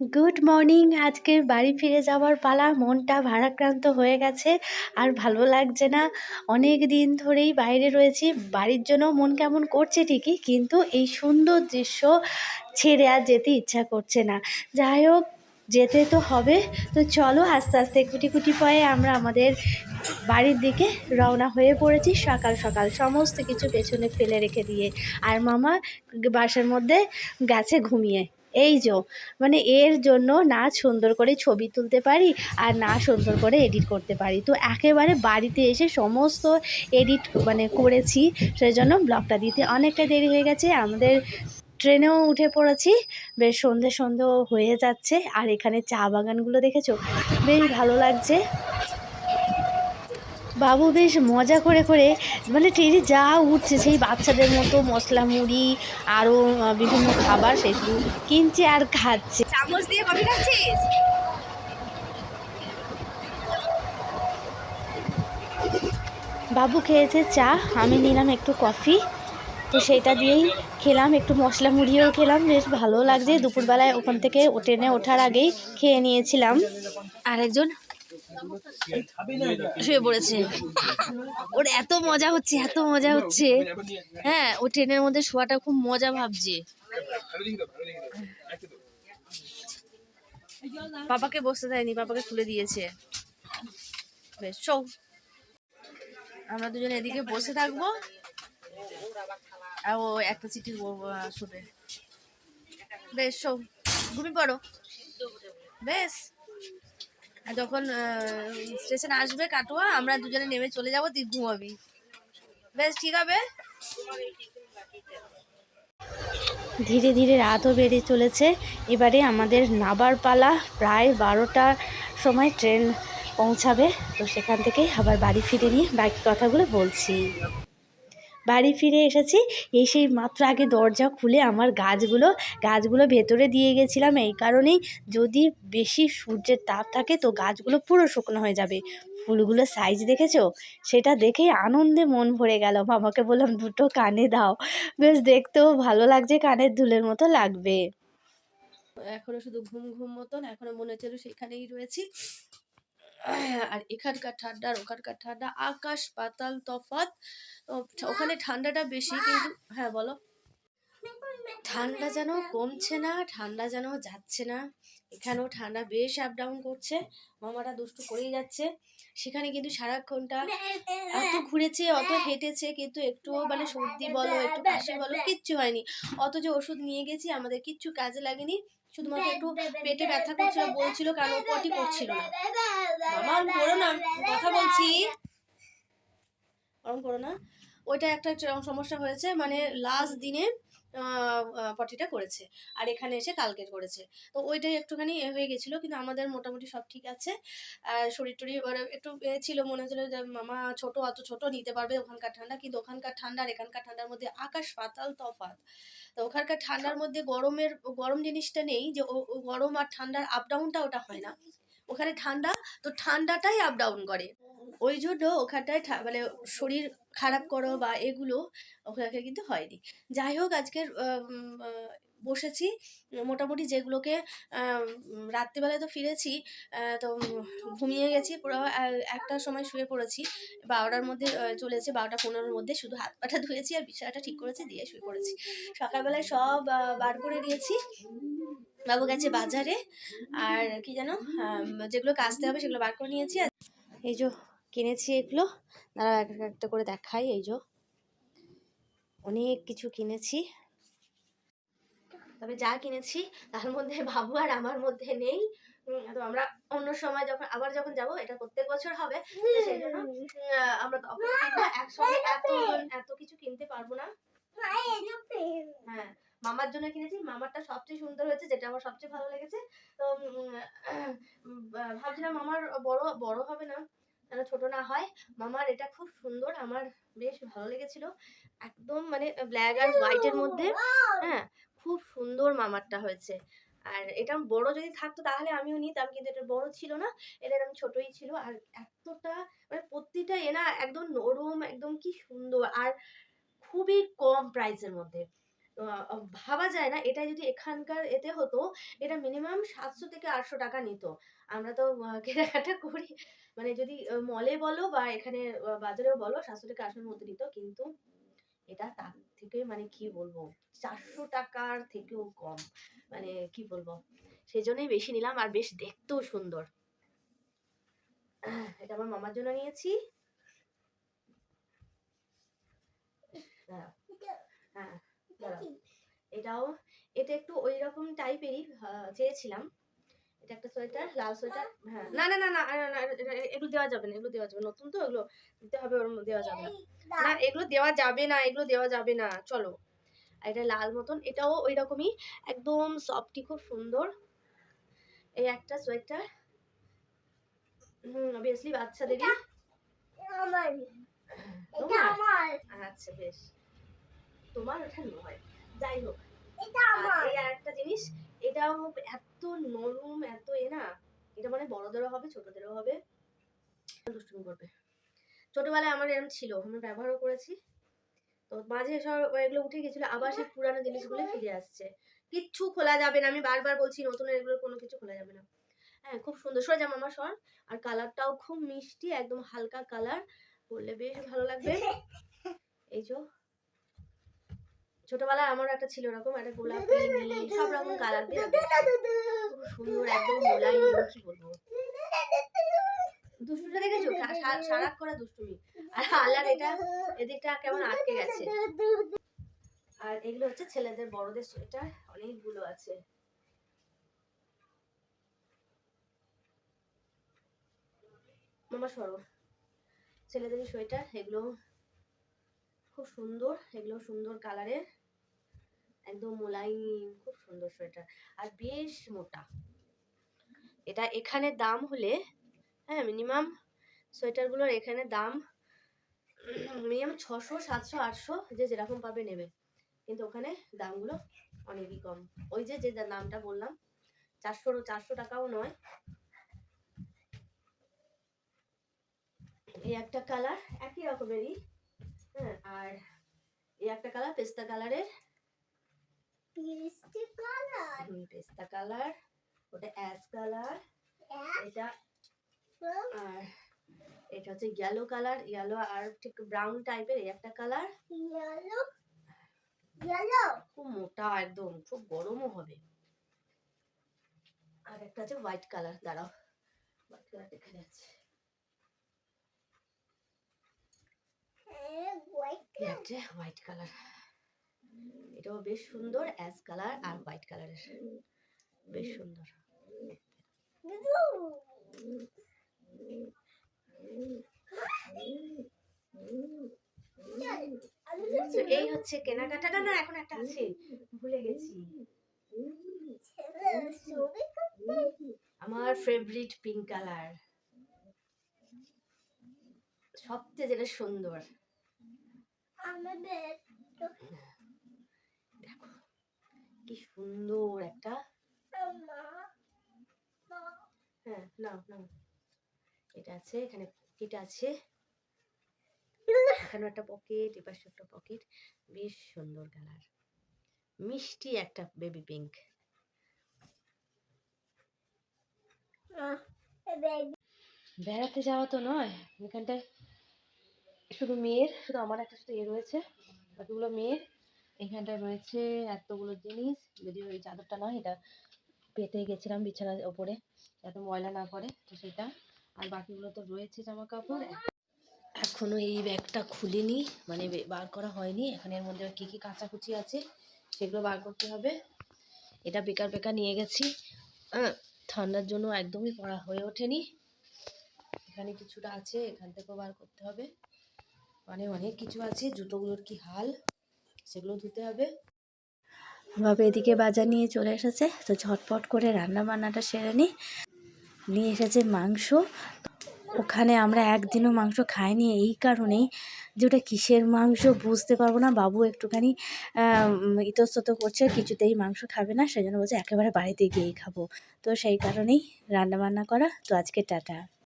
Good morning আজকে বাড়ি ফিরে যাওয়ার পালা, মনটা ভারাক্রান্ত হয়ে গেছে, আর ভালো লাগছে না। অনেক দিন ধরেই বাইরে রয়েছি, বাড়ির জন্য মন কেমন করছে ঠিকই, কিন্তু এই সুন্দর দৃশ্য ছেড়ে আর যেতে ইচ্ছা করছে না। যাই হোক, যেতে তো হবে, তো চলো আস্তে আস্তে কুটি কুটি পায়ে আমরা আমাদের বাড়ির দিকে রওনা হয়ে পড়েছি, সকাল সকাল সমস্ত কিছু পেছনে ফেলে রেখে দিয়ে। আর মামা বাসার মধ্যে গাছে ঘুমিয়ে। এই যো মানে এর জন্য না সুন্দর করে ছবি তুলতে পারি আর না সুন্দর করে এডিট করতে পারি। তো একেবারে বাড়িতে এসে সমস্ত এডিট মানে করেছি সেই জন্য ব্লগটা দিতে অনেকটা দেরি হয়ে গেছে। আমাদের ট্রেনেও উঠে পড়েছি, বেশ সন্ধে সন্ধেও হয়ে যাচ্ছে। আর এখানে চা বাগানগুলো দেখেছ? বেশ ভালো লাগছে। বাবু বেশ মজা করে করে মানে ট্রেনে যা উঠছে সেই বাচ্চাদের মতো মশলা মুড়ি আরও বিভিন্ন খাবার সেগুলো কিনছে আর খাচ্ছে। চামচ দিয়ে কফি খাচ্ছিস? বাবু খেয়েছে চা আমি নিলাম একটু কফি। তো সেটা দিয়েই খেলাম একটু মশলা মুড়িও খেলাম বেশ ভালো লাগছে। দুপুরবেলায় ওখান থেকে ট্রেনে ওঠার আগেই খেয়ে নিয়েছিলাম। আরেকজন শুয়ে পড়েছে। ওর এত মজা হচ্ছে, এত মজা হচ্ছে। হ্যাঁ ও ট্রেনের মধ্যে শোয়াটা খুব মজা ভাবছে। পাপাকে বসতে দেয়নি, পাপাকে খুলে দিয়েছে। বেশ চৌ আমরা দুজন এদিকে বসে থাকব। ও একটা সিটি শুবে। বেশ চৌ ঘুমিয়ে পড়ো। বেশ। যখন স্টেশন আসবে কাটোয়া, আমরা দুজনে নেমে চলে যাব, তুই ঘুমাবি। বেশ, ঠিক হবে? ধীরে ধীরে রাতও বেড়ে চলেছে। এবারে আমাদের নাবার পালা প্রায় বারোটার সময় ট্রেন পৌঁছাবে। তো সেখান থেকেই আবার বাড়ি ফিরে নিয়ে বাকি কথাগুলো বলছি। বাড়ি ফিরে এসেছি। এসেই মাত্র আগে দরজা খুলে আমার গাছগুলো গাছগুলো ভেতরে দিয়ে গেছিলাম। এই কারণেই যদি বেশি সূর্যের তাপ থাকে তো গাছগুলো পুরো শুকনো হয়ে যাবে। ফুলগুলো সাইজ দেখেছ? সেটা দেখেই আনন্দে মন ভরে গেল। মামাকে বললাম, দুটো কানে দাও। বেশ, দেখতেও ভালো লাগছে, কানের ধুলের মতো লাগবে। এখনও শুধু ঘুম ঘুম মতন, এখনও মনে হচ্ছিল সেখানেই রয়েছি। আর এখানকার ঠান্ডা আর ওখানকার ঠান্ডা, আকাশ, পাতাল, তফাৎ ওখানে ঠান্ডাটা বেশি কিন্তু হ্যাঁ বলো। ঠান্ডা যেন কমছে না, ঠান্ডা যেন যাচ্ছে না। এখানেও ঠান্ডা বেশ আপ ডাউন করছে, মামারা দুষ্টু করেই যাচ্ছে। সেখানে কিন্তু সারাক্ষণটা এত ঘুরেছে, অত হেঁটেছে, কিন্তু একটুও মানে সর্দি বলো, একটু কাশি বলো, কিচ্ছু হয়নি। অথচ ওষুধ নিয়ে গেছি, আমাদের কিচ্ছু কাজে লাগেনি। শুধুমাত্র একটু পেটে ব্যথা করছিল বলছিল কেন পটি করছিল না মামা করো না কথা বলছি ওরম করো না ওইটা একটা সমস্যা হয়েছে মানে লাস্ট দিনে পটিটা করেছে। আর এখানে এসে কালকে করেছে। তো ওইটাই একটুখানি এ হয়ে গেছিল, কিন্তু আমাদের মোটামুটি সব ঠিক আছে। আর শরীর টরীর একটু ছিল, মনে হচ্ছিল যে মামা ছোট, অত ছোট নিতে পারবে ওখানকার ঠান্ডা, কিন্তু ওখানকার ঠান্ডা আর এখানকার ঠান্ডার মধ্যে আকাশ পাতাল তফাৎ। তো ওখানকার ঠান্ডার মধ্যে গরমের, গরম জিনিসটা নেই যে গরম আর ঠান্ডার আপ ডাউনটা ওটা হয় না। ওখানে ঠান্ডা, তো ঠান্ডাটাই আপ ডাউন করে। ওই জন্য ওখানটায় মানে শরীর খারাপ করো বা এগুলো ওখানে কিন্তু হয়নি। যাই হোক, আজকের বসেছি। মোটামুটি যেগুলোকে রাত্রিবেলায় তো ফিরেছি তো ঘুমিয়ে গেছি, পুরো আর একটা সময় শুয়ে পড়েছি। বারোটার মধ্যে চলেছে, বারোটা পনেরোর মধ্যে শুধু হাত পাটা ধুয়েছি আর বিছানাটা ঠিক করেছি, দিয়ে শুয়ে পড়েছি। সকালবেলায় সব বার করে নিয়েছি। বাবু গেছে বাজারে। আর কি জানো যেগুলো কাচতে হবে সেগুলো বার করে নিয়েছি। আর এই যে কিনেছি এগুলো দাঁড়া এক এক একটা করে দেখাই। এই যে অনেক কিছু কিনেছি। তবে যা কিনেছি তার মধ্যে বাবু আর আমার মধ্যে নেই। তো আমরা অন্য সময় যখন আবার যখন যাব এটা প্রত্যেক বছর হবে। সেই জন্য আমরা তখন একসঙ্গে এত এত কিছু কিনতে পারব না। হ্যাঁ। মামার জন্য কিনেছি। মামারটা সবচেয়ে সুন্দর হয়েছে, যেটা আমার সবচেয়ে ভালো লেগেছে। তো ভাবছিলাম মামার বড় বড় হবে না, যেন ছোট না হয়। মামার এটা খুব সুন্দর, আমার বেশ ভালো লেগেছিল। একদম মানে ব্ল্যাক আর হোয়াইটের মধ্যে হ্যাঁ খুব সুন্দর মামারটা হয়েছে। আর এটা বড় যদি থাকতো, তাহলে আমিও নিতাম, কিন্তু এটা বড় ছিল না। এটা এরকম ছোটই ছিল, আর এতটা মানে প্রতিটা না একদম নরম, একদম কি সুন্দর, আর খুবই কম প্রাইসের মধ্যে। ভাবা যায় না। এটা যদি এখানকার এতে হতো এটা মিনিমাম সাতশো থেকে আটশো টাকা নিত। আমরা তো কেনাকাটা করি। মানে যদি মলে বলো বা এখানে বাজারেও বলো সাতশো থেকে আটশোর মধ্যে নিত। কিন্তু এটা তার থেকে মানে কি বলব চারশো টাকার থেকেও কম। মানে কি বলব সেই জন্যই বেশি নিলাম আর বেশ দেখতেও সুন্দর। এটা আমার মামার জন্য নিয়েছি। হ্যাঁ। দাঁড়াও। এটাও এটা একটু ওই রকম টাইপেরই চেয়েছিলাম। এটা একটা সোয়েটার লাল সোয়েটার হ্যাঁ। না না না না এগুলো দেওয়া যাবে না এগুলো দেওয়া যাবে না। নতুন তো এগুলো দিতে হবে ওর দেওয়া যাবে না। না এগুলো দেওয়া যাবে না এগুলো দেওয়া যাবে না চলো। এটা লাল মতন এটাও ওই রকমই একদম সফটি খুব সুন্দর। এই একটা সোয়েটার হুম অবভিয়াসলি বাচ্চাদেরই। আমার। আচ্ছা বেশ। তোমার ওটা নয়। যাই হোক এটা আর আমার। এই আরেকটা জিনিস এটাও এত নরম এত এ না এটা মানে বড়দেরও হবে ছোটদেরও হবে। দুষ্টুমি করবে। ছোটবেলায় আমার এরকম ছিল আমি ব্যবহারও করেছি। তো মাঝে সব এগুলো উঠে গেছিল আবার সেই পুরানো জিনিসগুলো ফিরে আসছে। কিচ্ছু খোলা যাবে না আমি বারবার বলছি নতুন এগুলো কোনো কিছু খোলা যাবে না। হ্যাঁ খুব সুন্দর। সরে যাম আমার সর। আর কালারটাও খুব মিষ্টি একদম হালকা কালার। পরলে বেশ ভালো লাগবে। এই যে ছোটবেলায় আমার একটা ছিল এরকম, একটা গোলাপি, নীল, সব রকম কালার দিয়ে সুন্দর, একদম মোলায়েম কি বলব? দুষ্টুটা দেখেছ? সারাক করা দুষ্টুমি। আর আল্লাহর এটা, এদিকটা কেমন আটকে গেছে। আর এগুলো হচ্ছে ছেলেদের, বড়দের সোয়েটার অনেকগুলো আছে। মামা সরো। ছেলেদের সোয়েটার, এগুলো খুব সুন্দর, এগুলো সুন্দর কালারের একদম মোলায়েম, খুব সুন্দর সোয়েটার। আর বেশ মোটা। এটা এখানে দাম হলে হ্যাঁ মিনিমাম সোয়েটারগুলোর এখানে দাম মিনিমাম ছশো, সাতশো, আটশো, যে যেরকম পাবে নেবে। কিন্তু ওখানে দামগুলো অনেকই কম। ওই যে যে দামটা বললাম, চারশো চারশো টাকাও নয়। এই একটা কালার একই রকমেরই। আর এই একটা কালার পেস্তা কালারের পেস্তা কালার ওটা অ্যাশ কালার এটা আর এটা হচ্ছে ইয়েলো কালার ইয়েলো আর ঠিক ব্রাউন টাইপের এই একটা কালার ইয়েলো ইয়েলো খুব মোটা একদম খুব গরমও হবে। আর একটা আছে হোয়াইট কালার দাঁড়াও। হোয়াইট কালার এখানে আছে হোয়াইট একটা হোয়াইট কালার এটাও বেশ সুন্দর অ্যাশ কালার আর হোয়াইট কালারের বেশ সুন্দর। এই হচ্ছে কেনাকাটাটা না এখন একটা আছে। ভুলে গেছি। আমার ফেভারিট পিঙ্ক কালার সবচেয়ে যেটা সুন্দর। আমাদের দেখো কি সুন্দর একটা। হ্যাঁ নাও নাও। এটা আছে এখানে পকেট আছে। এখানে একটা পকেট এপাশে একটা পকেট বেশ সুন্দর কালার মিষ্টি একটা বেবি পিঙ্ক বেড়াতে যাওয়া তো নয় এখানটায় শুধু মেয়ের, শুধু আমার একটা শুধু এ রয়েছে, বাকিগুলো মেয়ের। এখানটায় রয়েছে এতগুলো জিনিস, যদিও ওই চাদরটা নয়, এটা পেতে গেছিলাম বিছানার ওপরে, যাতে ময়লা না করে তো সেটা। আর বাকিগুলো তো রয়েছে জামা কাপড় এখনও এই ব্যাগটা খুলিনি মানে বার করা হয়নি। এখানে এর মধ্যে কী কী কাঁচাকুচি আছে, সেগুলো বার করতে হবে। এটা বেকার বেকার নিয়ে গেছি। ঠান্ডার জন্য একদমই পড়া হয়ে ওঠেনি। এখানে কিছুটা আছে, এখান থেকেও বার করতে হবে। মানে অনেক কিছু আছে, জুতোগুলোর কি হাল, সেগুলো ধুতে হবে। বাবা এদিকে বাজার নিয়ে চলে এসেছে, তো ঝটপট করে রান্না বান্নাটা সেরে নিই নিয়ে এসেছে মাংস। ওখানে আমরা একদিনও মাংস খাইনি, এই কারণেই যে ওটা কিসের মাংস বুঝতে পারব না। বাবু একটুখানি ইতস্তত করছে, কিছুতেই মাংস খাবে না সেই জন্য বলছে একেবারে বাড়িতে গিয়েই খাব। তো সেই কারণেই রান্না বান্না করা। তো আজকে টাটা।